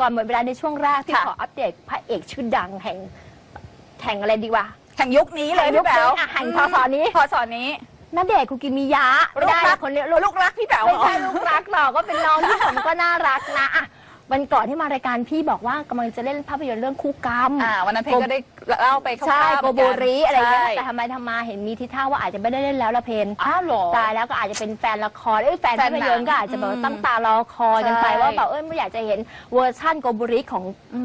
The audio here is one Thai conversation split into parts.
ก่อนหมดเวลาในช่วงแรกที่ค่ะ ขออัปเดตพระเอกชื่อดังแห่งแห่งอะไรดีวะแห่งยุคนี้เลยแห่งยุพี่คแป๋วนี้อะแห่งพศนี้พศนี้ณเดชน์คุกิมิยะลูกได้รักคนเนี้ยลูกรักพี่แป๋วไม่เหรอใช่ลูกรักหรอกก็เป็นน้องที่ผมก็น่ารักนะอะ วันก่อนที่มารายการพี่บอกว่ากำลังจะเล่นภาพยนตร์เรื่องคู่กรรม อ่าวันนั้นเพลงก็ได้เล่าไปคร่าวๆใช่เหโกมือนโบกันริอะไรเงี้ยใช่แต่ทำไมทำมาเห็นมีทิศทางว่าอาจจะไม่ได้เล่นแล้วละเพนอ้าวเหรอตายแล้วก็อาจจะเป็นแฟนละครเอ้ยแฟนแฟภานพหนังยนตร์ก็อาจจะแบบว่าอืมตั้งตารอคอยกันไปใช่ว่าแบบเอ้ยไม่อยากจะเห็นเวอร์ชั่นโกโบริของ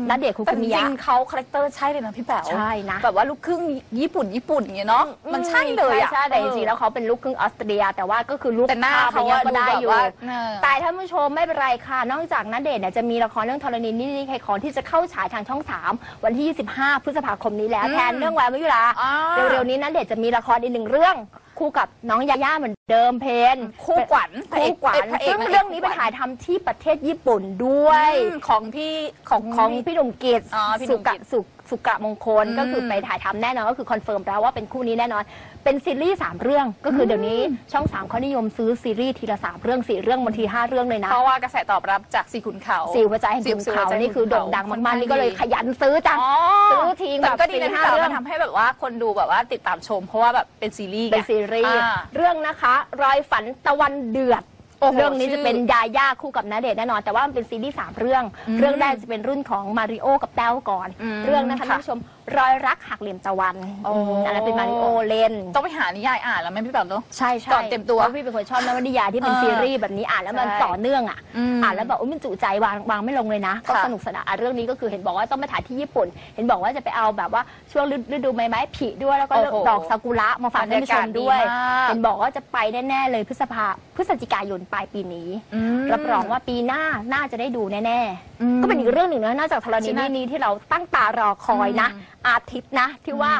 ณเดชน์คุแต่กิจมิริยะงๆเขาคาแรคเตอร์ใช่เลยนะพี่แป๋วใช่นะแบบว่าลูกครึ่งญี่ปุ่นญี่ปุ่นอย่างเงี้ยเนาะมันใช่เลยอะใช่ใช่แต่จริงๆแล้วเขาเป็นลูกครึ่งออสเตรีย แต่ว่าก็คือลูกแต่หน้าภพเขาอย่งอะงี้ยก็ได้ดูอยู่แบบว่าเออแต่ท่านผู้ชมไม่เป็นไรค่ะนอกจากณเดชน์เนี่ยจะมีละครเรื่องธรณีนี่นี่ใครของที่จะเข้าฉายทางช่อง 3 วันที่ 25 พฤษภาคมนี้แล้วอืมแทนเรื่องแววมยุราอ่าเร็วๆนี้ณเดชน์จะมีละครอีกหนึ่งเรื่องคู่กับน้องยาย่าเหมือนเดิมเพนคู่ขวัญคู่ขวัญพระเอกซึ่งเรื่องนี้ไปถ่ายทำที่ประเทศญี่ปุ่นด้วยอืมของพี่ของของพี่พี่หนุ่มกิจอ๋อพี่หนุ่สุมกะกิจสุ สุกะมงคลอืมก็คือไปถ่ายทำแน่นอนก็คือคอนเฟิร์มแล้วว่าเป็นคู่นี้แน่นอน เป็นซีรีส์สามเรื่องก็คือเดี๋ยวนี้ช่องสามเขานิยมซื้อซีรีส์ทีละสามเรื่องสี่เรื่องบางทีห้าเรื่องเลยนะเพราะว่ากระแสตอบรับจากสีขุนเขาสี่หัวใจแห่งขุนเขานี่คือโด่งดังมากๆนี่ก็เลยขยันซื้อจังอ๋อซื้อทิ้งแต่แบบก็ดีนะสี่พี่ห้าแป๋วเรื่อมังนทำให้แบบว่าคนดูแบบว่าติดตามชม เพราะว่าแบบเป็นซีรีส์ไงเป็นซีรีส์อ่าเรื่องนะคะ รอยฝันตะวันเดือด โอ้โหเรื่องนี้ชื่จะอเป็นยาย่าคู่กับณเดชน์แน่นอน แต่ว่ามันเป็นซีรีส์สามเรื่อง อืมเรื่องแรกจะเป็นรุ่นของมาริโอกับแต้วก่อน อืมเรื่องนะคะค่ะ ท่านผู้ชม รอยรักหักเหลี่ยมตะวันโอ้ อืมอันนั้นเป็นมาริโอเล่นต้องไปหานิยายอ่านแล้วไหมพี่แป๋วเนาะ ใช่ใช่ก่อนเต็มตัวพราะพี่เป็นคนชอบนวนิยายที่เป็นเออซีรีส์แบบนี้อ่านแล้วมันใช่ต่อเนื่องอะอืมอ่านแล้วแบบอุ้ยมันจุใจวางวางไม่ลงเลยนะ ก็ค่ะ สนุกสนานอะเรื่องนี้ก็คือเห็นบอกว่าต้องไปถ่ายที่ญี่ปุ่น เห็นบอกว่าจะไปเอาแบบว่าช่วงฤฤดูใบไม้ผลิด้วยแล้วก็โอ้โหดอกซากุระมาฝากท่านผู้ชมด้วยบรรยากาศดีมาก เห็นบอกว่าจะไปแน่ๆเลยพฤษภาพฤศจิกายนปลายปีนี้อืมรับรองว่าปีหน้าน่าจะได้ดูแน่อืมๆ ก็เป็นอีกเรื่องหนึ่งนะนอกจากธรณีใช่ไหมนี่นี้ที่เราตั้งตารอคอยนะ อืม อาทิตย์นะ ที่ว่า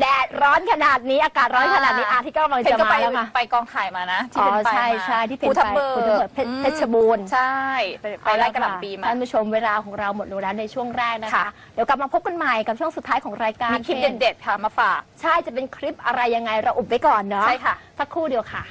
แดดร้อนขนาดนี้อากาศร้อนขนาดนี้อาทิตย์ก็กำลังเห็นจะก็มาไปแล้วค่ะไปกองถ่ายมานะที่อ๋เป็อนไปใช่มาใช่ที่เป็นภูทับไปเบิกภูทับเบิกเพชรอืมเพชรบูรณ์ ใช่ไปไล่กระหล่ำปีมา ท่านผู้ชมเวลาของเราหมดลงแล้วในช่วงแรกนะคะ ค่ะ เดี๋ยวกลับมาพบกันใหม่กับช่วงสุดท้ายของรายการมีคลิปช่นเด็ดๆค่ะมาฝาก ใช่จะเป็นคลิปอะไรยังไงเราอุบไว้ก่อนเนาะใช่ค่ะ สักครู่เดียวค่ะ